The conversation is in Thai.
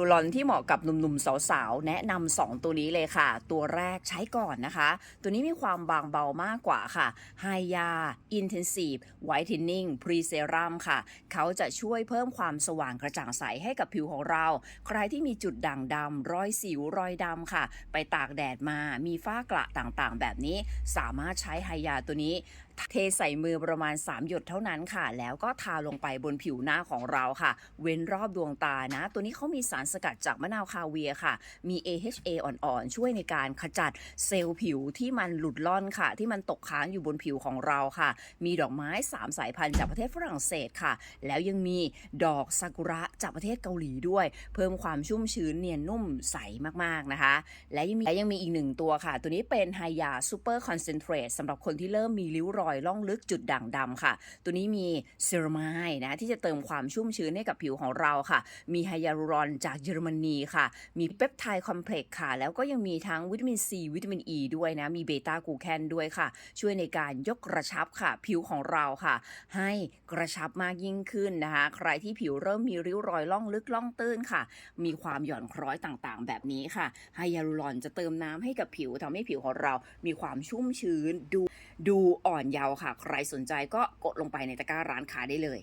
ูลอนที่เหมาะกับหนุ่มๆสาวๆ แนะนำ2ตัวนี้เลยค่ะ ตัวแรกใช้ก่อนนะคะ ตัวนี้มีความบางเบามากกว่าค่ะ h y a Intensive Whitening Pre Serum ค่ะ เขาจะช่วยเพิ่มความสว่างกระจ่างใสให้กับผิวของเรา ใครที่มีจุดด่างดำรอยสิวรอยดำค่ะ ไปตากแดดมามีฝ้ากระต่างๆ แบบนี้ สามารถใช้ไฮยาตัวนี้ เทใส่มือประมาณ 3 หยดเท่านั้นค่ะ แล้วก็ทาลงไปบนผิวหน้าของเราค่ะ เว้นรอบดวงตานะ ตัวนี้เขามีสารสกัดจากมะนาวคาเวียค่ะ มี AHA อ่อนๆ ช่วยในการขจัดเซลล์ผิวที่มันหลุดล่อนค่ะ ที่มันตกค้างอยู่บนผิวของเราค่ะ มีดอกไม้ 3 สายพันธุ์จากประเทศฝรั่งเศสค่ะ แล้วยังมีดอกซากุระจากประเทศเกาหลีด้วย เพิ่มความชุ่มชื้นเนียนนุ่มใสมากๆนะคะ และยังมีและยังมีอีกหนึ่งตัวค่ะ ตัวนี้เป็นไฮยาซูเปอร์คอนเซนเทรตสำหรับคนที่เริ่มมีริ้วรอยอยล่องลึกจุดด่างดำค่ะ ตัวนี้มีเซรามายนะที่จะเติมความชุ่มชื้นให้กับผิวของเราค่ะ มีไฮยาลูรอนจากเยอรมนีค่ะ มีเปปไทด์คอมเพล็กซ์ค่ะ แล้วก็ยังมีทั้งวิตามินซีวิตามินอ e ีด้วยนะ มีเบต้ากูแคนด้วยค่ะ ช่วยในการยกกระชับค่ะ ผิวของเราค่ะ ให้กระชับมากยิ่งขึ้นนะคะ ใครที่ผิวเริ่มมีริ้วรอยล่องลึกล่องตื้นค่ะ มีความหย่อนคล้อยต่างๆ แบบนี้ค่ะไฮยาลูรอนจะเติมน้ำให้กับผิวทำให้ผิวของเรา มีความชุ่มชื้นดู ดูอ่อนเยาว์ค่ะ ใครสนใจก็กดลงไปในตะกร้าร้านค้าได้เลย